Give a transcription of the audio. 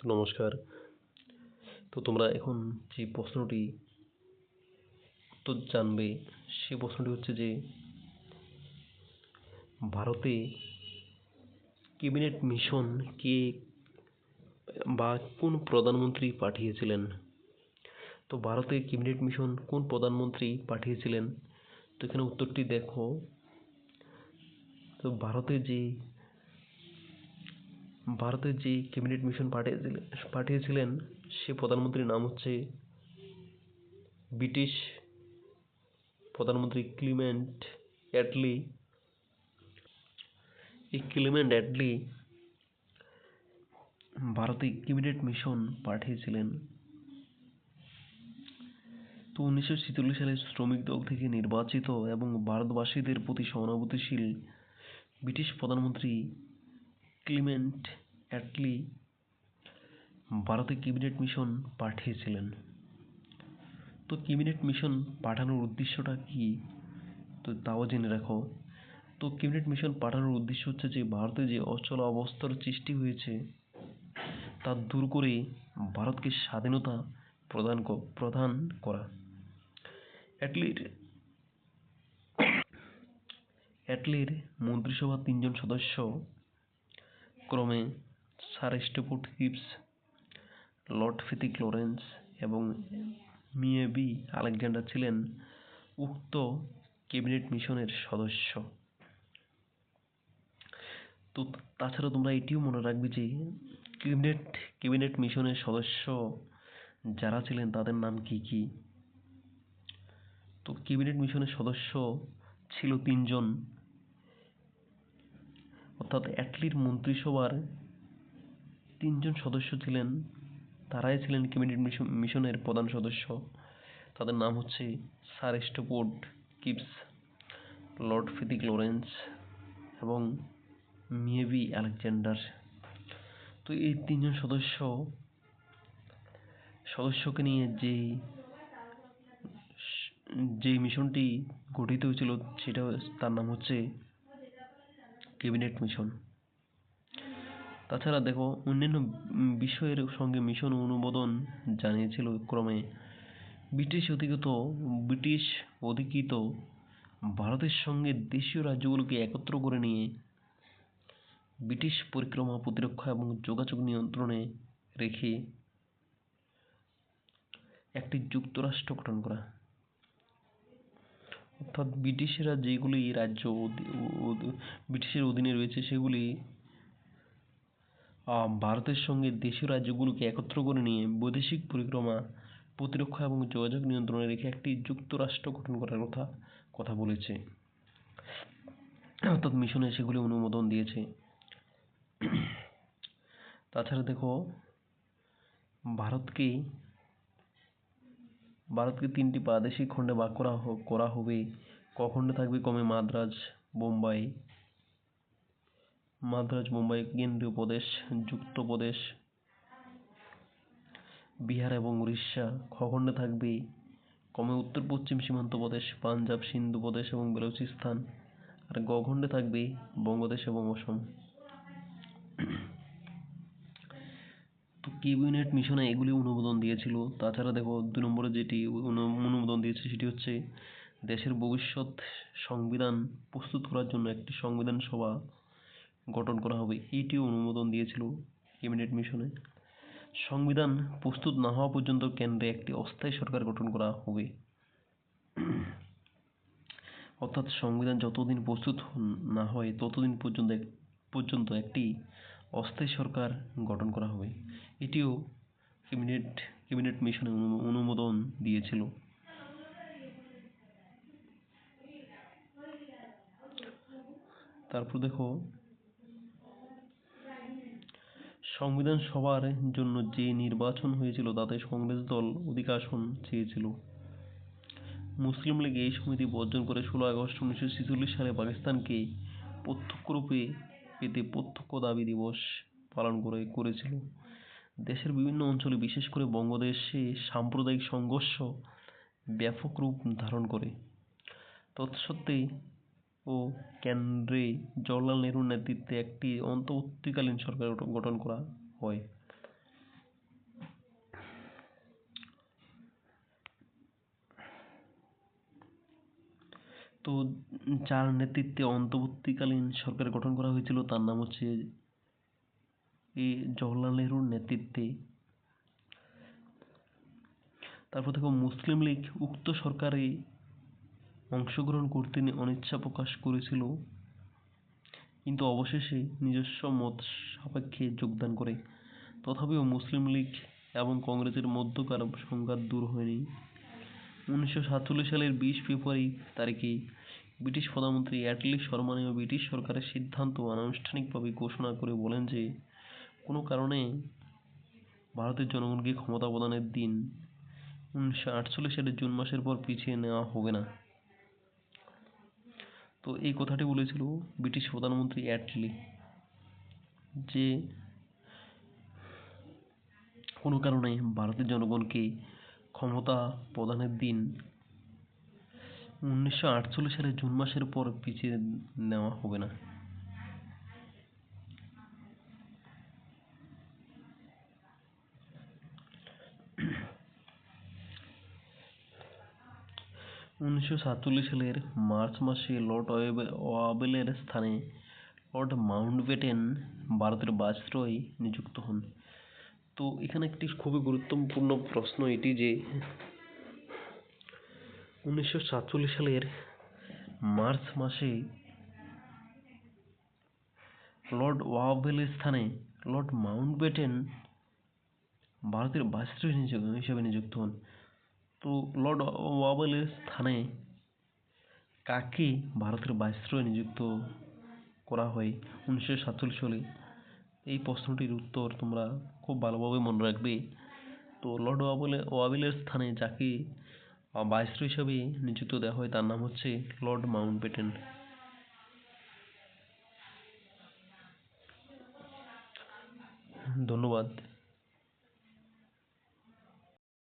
তো নমস্কার। তো তোমরা এখন যে প্রশ্নটি উত্তর জানবে, সে প্রশ্নটি হচ্ছে যে, ভারতে ক্যাবিনেট মিশন কে বা কোন প্রধানমন্ত্রী পাঠিয়েছিলেন? তো ভারতে ক্যাবিনেট মিশন কোন প্রধানমন্ত্রী পাঠিয়েছিলেন? তো এখানে উত্তরটি দেখো। তো ভারতে যে ভারতের যে ক্যাবিনেট মিশন পাঠিয়েছিলেন পাঠিয়েছিলেন, সে প্রধানমন্ত্রীর নাম হচ্ছে ব্রিটিশ প্রধানমন্ত্রী ক্লিমেন্ট অ্যাটলি। এই ক্লিমেন্ট অ্যাটলি ভারতে ক্যাবিনেট মিশন পাঠিয়েছিলেন। তো উনিশশো ছেচল্লিশ সালে শ্রমিক দল থেকে নির্বাচিত এবং ভারতবাসীদের প্রতি সহানুভূতিশীল ব্রিটিশ প্রধানমন্ত্রী ক্লিমেন্ট অ্যাটলি ভারতে ক্যাবিনেট মিশন পাঠিয়েছিলেন। তো ক্যাবিনেট মিশন পাঠানোর উদ্দেশ্যটা কি? তো তাও জেনে রাখো। তো ক্যাবিনেট মিশন পাঠানোর উদ্দেশ্য হচ্ছে যে, ভারতে যে অচল অবস্থার সৃষ্টি হয়েছে, তা দূর করে ভারতকে স্বাধীনতা প্রদান প্রদান করা। অ্যাটলির অ্যাটলির মন্ত্রিসভার তিনজন সদস্য ক্রমে sir Stafford Cripps, Lord Pethick Lawrence এবং মিয়েবি আলেকজান্ডার ছিলেন উক্ত ক্যাবিনেট মিশনের সদস্য। তো তাছাড়া তোমরা এটিও মনে রাখবে যে ক্যাবিনেট ক্যাবিনেট মিশনের সদস্য যারা ছিলেন তাদের নাম কি কি? তো ক্যাবিনেট মিশনের সদস্য ছিল তিনজন। অর্থাৎ অ্যাটলির মন্ত্রিসভার তিনজন সদস্য ছিলেন। তারাই ছিলেন ক্যাবিনেট মিশনের প্রধান সদস্য। তাদের নাম হচ্ছে Sir Stafford Cripps, Lord Pethick Lawrence এবং মিয়েবি আলেকজান্ডার। তো এই তিনজন সদস্য, সদস্যকে নিয়ে যে যে মিশনটি গঠিত হয়েছিল, সেটা তার নাম হচ্ছে ক্যাবিনেট মিশন তাছাড়া দেখো অন্যান্য বিষয়ের সঙ্গে মিশন অনুমোদন জানিয়েছিল ক্রমে। ব্রিটিশ অধিকৃত ব্রিটিশ অধিকৃত ভারতের সঙ্গে দেশীয় রাজ্যগুলোকে একত্র করে নিয়ে ব্রিটিশ পরিক্রমা প্রতিরক্ষা এবং যোগাযোগ নিয়ন্ত্রণে রেখে একটি যুক্তরাষ্ট্র গঠন করা। অর্থাৎ ব্রিটিশরা যেগুলি রাজ্য ব্রিটিশের অধীনে রয়েছে সেগুলি ভারতের সঙ্গে দেশীয় রাজ্যগুলোকে একত্র করে নিয়ে বৈদেশিক পরিক্রমা, প্রতিরক্ষা এবং যোগাযোগ নিয়ন্ত্রণে রেখে একটি যুক্তরাষ্ট্র গঠন করার কথা কথা বলেছে। অর্থাৎ মিশনে সেগুলি অনুমোদন দিয়েছে। তাছাড়া দেখো, ভারতকে ভারতকে তিনটি প্রাদেশিক খণ্ডে ভাগ করা করা হবে। ক খণ্ডে থাকবে ক্রমে মাদ্রাজ, বোম্বাই মাদ্রাজ, মুম্বাই কেন্দ্রীয় প্রদেশ, যুক্ত প্রদেশ, বিহার এবং উড়িষ্যা। খণ্ডে থাকবে ক্রমে উত্তর, পশ্চিম সীমান্ত প্রদেশ, পাঞ্জাব, সিন্ধু প্রদেশ এবং বেলুচিস্তান। আর গ খণ্ডে থাকবে বঙ্গদেশ এবং অসম। তো ক্যাবিনেট মিশনে এগুলি অনুমোদন দিয়েছিল। তাছাড়া দেখো, দুই নম্বরে যেটি অনুমোদন দিয়েছে সেটি হচ্ছে দেশের ভবিষ্যৎ সংবিধান প্রস্তুত করার জন্য একটি সংবিধান সভা গঠন করা হবে। এটিও অনুমোদন দিয়েছিল ক্যাবিনেট মিশনে। সংবিধান প্রস্তুত না হওয়া পর্যন্ত কেন্দ্রে একটি অস্থায়ী সরকার গঠন করা হবে। অর্থাৎ সংবিধান যতদিন প্রস্তুত না হয়, ততদিন পর্যন্ত পর্যন্ত একটি অস্থায়ী সরকার গঠন করা হবে। এটিও ক্যাবিনেট ক্যাবিনেট মিশনে অনুমোদন দিয়েছিল। তারপর দেখো সংবিধান সভার জন্য যে নির্বাচন হয়েছিল, তাতে কংগ্রেস দল অধিক আসন চেয়েছিল। মুসলিম লীগ এই সমিতি বর্জন করে ষোলো আগস্ট উনিশশো ছেচল্লিশ সালে পাকিস্তানকে প্রত্যক্ষরূপে পেতে প্রত্যক্ষ দাবি দিবস পালন করে, করেছিল। দেশের বিভিন্ন অঞ্চলে, বিশেষ করে বঙ্গদেশে, সাম্প্রদায়িক সংঘর্ষ ব্যাপক রূপ ধারণ করে। তৎসত্ত্বে ও কেন্দ্রে জওহরলাল নেহরুর নেতৃত্বে একটি অন্তর্বর্তীকালীন সরকার গঠন করা হয়। তো যার নেতৃত্বে অন্তর্বর্তীকালীন সরকার গঠন করা হয়েছিল, তার নাম হচ্ছে এ জওহরলাল নেহরুর নেতৃত্বে। তারপর দেখো, মুসলিম লীগ উক্ত সরকারে অংশগ্রহণ করতে অনিচ্ছা প্রকাশ করেছিল। কিন্তু অবশেষে নিজস্ব মত সাপেক্ষে যোগদান করে। তথাপিও মুসলিম লীগ এবং কংগ্রেসের মধ্যকার সংঘাত দূর হয়নি। উনিশশো সাতচল্লিশ সালের বিশ ফেব্রুয়ারি তারিখে ব্রিটিশ প্রধানমন্ত্রী অ্যাটলি সম্মানীয় ব্রিটিশ সরকারের সিদ্ধান্ত আনুষ্ঠানিকভাবে ঘোষণা করে বলেন যে, কোনো কারণে ভারতের জনগণকে ক্ষমতা প্রদানের দিন উনিশশো আটচল্লিশ সালের জুন মাসের পর পিছিয়ে নেওয়া হবে না। তো এই কথাটি বলেছিল ব্রিটিশ প্রধানমন্ত্রী অ্যাটলি যে কোনো কারণে ভারতের জনগণকে ক্ষমতা প্রদানের দিন উনিশশো আটচল্লিশ সালের জুন মাসের পর পিছিয়ে নেওয়া হবে না। উনিশশো সাতচল্লিশ সালের মার্চ মাসে লর্ড ওয়েবে- ওয়াবেলের স্থানে লর্ড মাউন্টব্যাটেন ভারতের ভাইসরয় নিযুক্ত হন। তো এখানে একটি খুবই গুরুত্বপূর্ণ প্রশ্ন এটি যে, উনিশশো সাতচল্লিশ সালের মার্চ মাসে লর্ড ওয়াবেলের স্থানে লর্ড মাউন্টব্যাটেন ভারতের নিযু- হিসেবে নিযুক্ত হন। তো লর্ড ওয়াবেলের স্থানে কাকে ভারতের ভাইসরয় নিযুক্ত করা হয় উনিশশো সাতচল্লিশ সালে? এই প্রশ্নটির উত্তর তোমরা খুব ভালোভাবে মনে রাখবে। তো লর্ড ওয়াবেলে ওয়াবেলের স্থানে যাকে ভাইসরয় হিসাবে নিযুক্ত দেওয়া হয়, তার নাম হচ্ছে লর্ড মাউন্টব্যাটেন ধন্যবাদ।